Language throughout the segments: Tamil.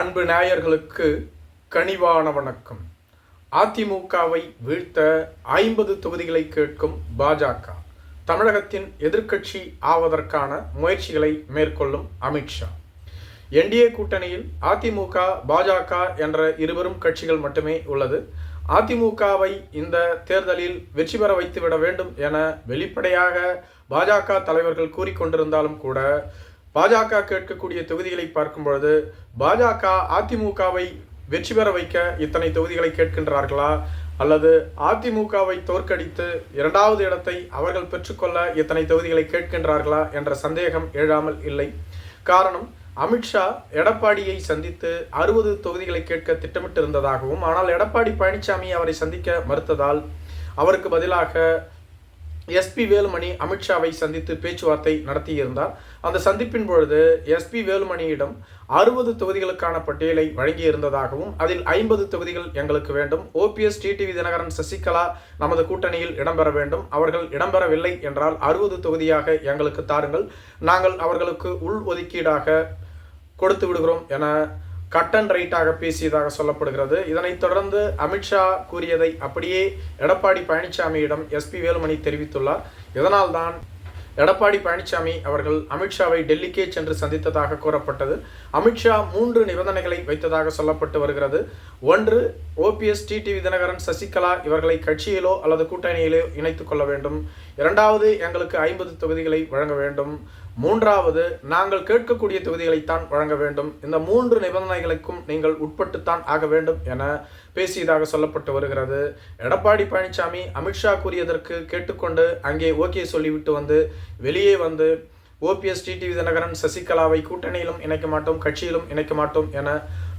அன்பு நேயர்களுக்கு கனிவான வணக்கம். அதிமுகவை வீழ்த்த ஐம்பது தொகுதிகளை கேட்கும் பாஜக. தமிழகத்தின் எதிர்க்கட்சி ஆவதற்கான முயற்சிகளை மேற்கொள்ளும் அமித்ஷா என்டிஏ கூட்டணியில் அதிமுக பாஜக என்ற இருவரும் கட்சிகள் மட்டுமே உள்ளது. அதிமுகவை இந்த தேர்தலில் வெற்றி பெற வைத்துவிட வேண்டும் என வெளிப்படையாக பாஜக தலைவர்கள் கூறிக்கொண்டிருந்தாலும் கூட பாஜக கேட்கக்கூடிய தொகுதிகளை பார்க்கும் பொழுது பாஜக அதிமுகவை வெற்றி பெற வைக்க இத்தனை தொகுதிகளை கேட்கின்றார்களா? அல்லது அதிமுகவை தோற்கடித்து இரண்டாவது இடத்தை அவர்கள் பெற்றுக்கொள்ள இத்தனை தொகுதிகளை கேட்கின்றார்களா என்ற சந்தேகம் எழாமல் இல்லை. காரணம் அமித்ஷா எடப்பாடியை சந்தித்து அறுபது தொகுதிகளை கேட்க திட்டமிட்டிருந்ததாகவும் ஆனால் எடப்பாடி பழனிசாமி அவரை சந்திக்க மறுத்ததால் அவருக்கு பதிலாக எஸ்பி வேலுமணி அமித்ஷாவை சந்தித்து பேச்சுவார்த்தை நடத்தியிருந்தார். அந்த சந்திப்பின் பொழுது எஸ்பி வேலுமணியிடம் அறுபது தொகுதிகளுக்கான பட்டியலை வழங்கியிருந்ததாகவும் அதில் ஐம்பது தொகுதிகள் எங்களுக்கு வேண்டும். ஓபிஎஸ் டிடிவி தினகரன் சசிகலா நமது கூட்டணியில் இடம்பெற வேண்டும். அவர்கள் இடம்பெறவில்லை என்றால் அறுபது தொகுதியாக எங்களுக்கு தாருங்கள். நாங்கள் அவர்களுக்கு உள் ஒதுக்கீடாக கொடுத்து விடுகிறோம் என கட் அண்ட் ரைட்டாக பேசியதாக சொல்லப்படுகிறது. இதனைத் தொடர்ந்து அமித்ஷா கூறியதை அப்படியே எடப்பாடி பழனிசாமியிடம் எஸ்பி வேலுமணி தெரிவித்துள்ளார். இதனால்தான் எடப்பாடி பழனிசாமி அவர்கள் அமித்ஷாவை டெல்லிக்கே சென்று சந்தித்ததாக கூறப்பட்டது. அமித்ஷா மூன்று நிபந்தனைகளை வைத்ததாக சொல்லப்பட்டு வருகிறது. ஒன்று ஓபிஎஸ் டிடிவி தினகரன் சசிகலா இவர்களை கட்சியிலோ அல்லது கூட்டணியிலோ இணைத்துக் கொள்ள வேண்டும். இரண்டாவது எங்களுக்கு ஐம்பது தொகுதிகளை வழங்க வேண்டும். மூன்றாவது நாங்கள் கேட்கக்கூடிய தொகுதிகளைத்தான் வழங்க வேண்டும். இந்த மூன்று நிபந்தனைகளுக்கும் நீங்கள் உட்பட்டுத்தான் ஆக வேண்டும் என பேசியதாக சொல்லப்பட்டு வருகிறது. எடப்பாடி பழனிசாமி அமித்ஷா கூறியதற்கு கேட்டுக்கொண்டு அங்கே ஓகே சொல்லிவிட்டு வந்து வெளியே வந்து ஓபிஎஸ் டிடிவி தினகரன் சசிகலாவை கூட்டணியிலும் இணைக்க மாட்டோம் கட்சியிலும் இணைக்க மாட்டோம் என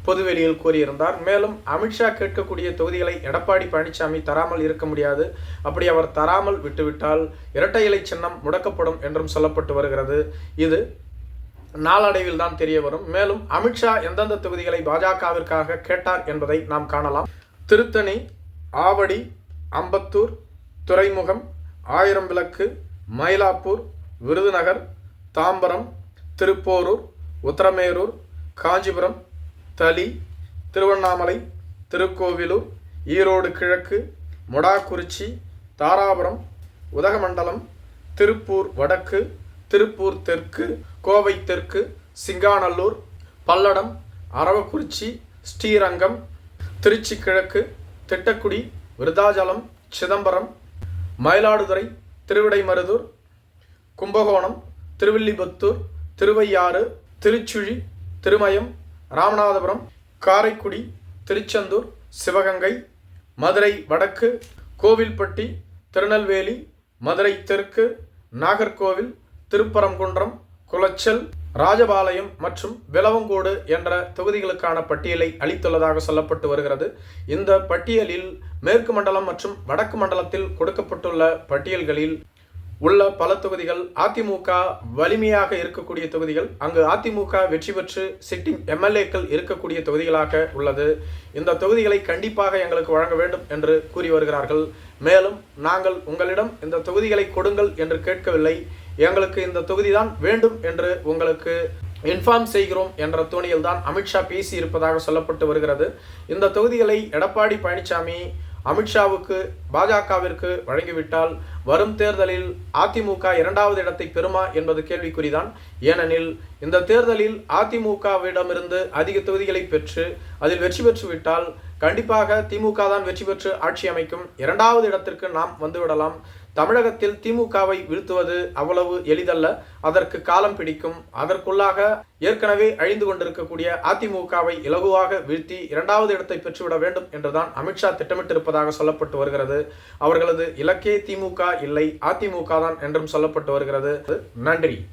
பொதுவெளியில் கூறியிருந்தார். மேலும் அமித்ஷா கேட்கக்கூடிய தொகுதிகளை எடப்பாடி பழனிசாமி தராமல் இருக்க முடியாது. அப்படி அவர் தராமல் விட்டுவிட்டால் இரட்டை இலை சின்னம் முடக்கப்படும் என்றும் சொல்லப்பட்டு வருகிறது. இது நாளடைவில் தான் தெரிய வரும். மேலும் அமித்ஷா எந்தெந்த தொகுதிகளை பாஜகவிற்காக கேட்டார் என்பதை நாம் காணலாம். திருத்தணி ஆவடி அம்பத்தூர் துறைமுகம் ஆயிரம் விளக்கு மயிலாப்பூர் விருதுநகர் தாம்பரம் திருப்போரூர் உத்தரமேரூர் காஞ்சிபுரம் தளி திருவண்ணாமலை திருக்கோவிலூர் ஈரோடு கிழக்கு மொடாக்குறிச்சி தாராபுரம் உதகமண்டலம் திருப்பூர் வடக்கு திருப்பூர் தெற்கு கோவை தெற்கு சிங்காநல்லூர் பல்லடம் அரவக்குறிச்சி ஸ்ரீரங்கம் திருச்சி கிழக்கு திட்டக்குடி விருதாச்சலம் சிதம்பரம் மயிலாடுதுறை திருவிடைமருதூர் கும்பகோணம் திருவில்லிபுத்தூர் திருவையாறு திருச்சுழி திருமயம் ராமநாதபுரம் காரைக்குடி திருச்செந்தூர் சிவகங்கை மதுரை வடக்கு கோவில்பட்டி திருநெல்வேலி மதுரை தெற்கு நாகர்கோவில் திருப்பரங்குன்றம் குளச்சல் ராஜபாளையம் மற்றும் விலவங்கோடு என்ற தொகுதிகளுக்கான பட்டியலை அளித்துள்ளதாக சொல்லப்பட்டு வருகிறது. இந்த பட்டியலில் மேற்கு மண்டலம் மற்றும் வடக்கு மண்டலத்தில் கொடுக்கப்பட்டுள்ள பட்டியல்களில் உள்ள பல தொகுதிகள் அதிமுக வலிமையாக இருக்கக்கூடிய தொகுதிகள் அங்கு அதிமுக வெற்றி பெற்று சிட்டிங் எம்எல்ஏக்கள் இருக்கக்கூடிய தொகுதிகளாக உள்ளது. இந்த தொகுதிகளை கண்டிப்பாக எங்களுக்கு வழங்க வேண்டும் என்று கூறி வருகிறார்கள். மேலும் நாங்கள் உங்களிடம் இந்த தொகுதிகளை கொடுங்கள் என்று கேட்கவில்லை. எங்களுக்கு இந்த தொகுதி தான் வேண்டும் என்று உங்களுக்கு இன்ஃபார்ம் செய்கிறோம் என்ற தோணியில் தான் அமித்ஷா பேசி இருப்பதாக சொல்லப்பட்டு வருகிறது. இந்த தொகுதிகளை எடப்பாடி பழனிசாமி அமித்ஷாவுக்கு பாஜகவிற்கு வழங்கிவிட்டால் வரும் தேர்தலில் அதிமுக இரண்டாவது இடத்தை பெறுமா என்பது கேள்விக்குறிதான். ஏனெனில் இந்த தேர்தலில் அதிமுகவிடமிருந்து அதிக தொகுதிகளை பெற்று அதில் வெற்றி பெற்று விட்டால் கண்டிப்பாக திமுக தான் வெற்றி பெற்று ஆட்சி அமைக்கும். இரண்டாவது இடத்திற்கு நாம் வந்துவிடலாம். தமிழகத்தில் திமுகவை வீழ்த்துவது அவ்வளவு எளிதல்ல. அதற்கு காலம் பிடிக்கும். அதற்குள்ளாக ஏற்கனவே அழிந்து கொண்டிருக்கக்கூடிய அதிமுகவை இலகுவாக வீழ்த்தி இரண்டாவது இடத்தை பெற்றுவிட வேண்டும் என்றுதான் அமித்ஷா திட்டமிட்டிருப்பதாக சொல்லப்பட்டு வருகிறது. அவர்களது இலக்கே திமுக இல்லை அதிமுக தான் என்றும் சொல்லப்பட்டு வருகிறது. நன்றி.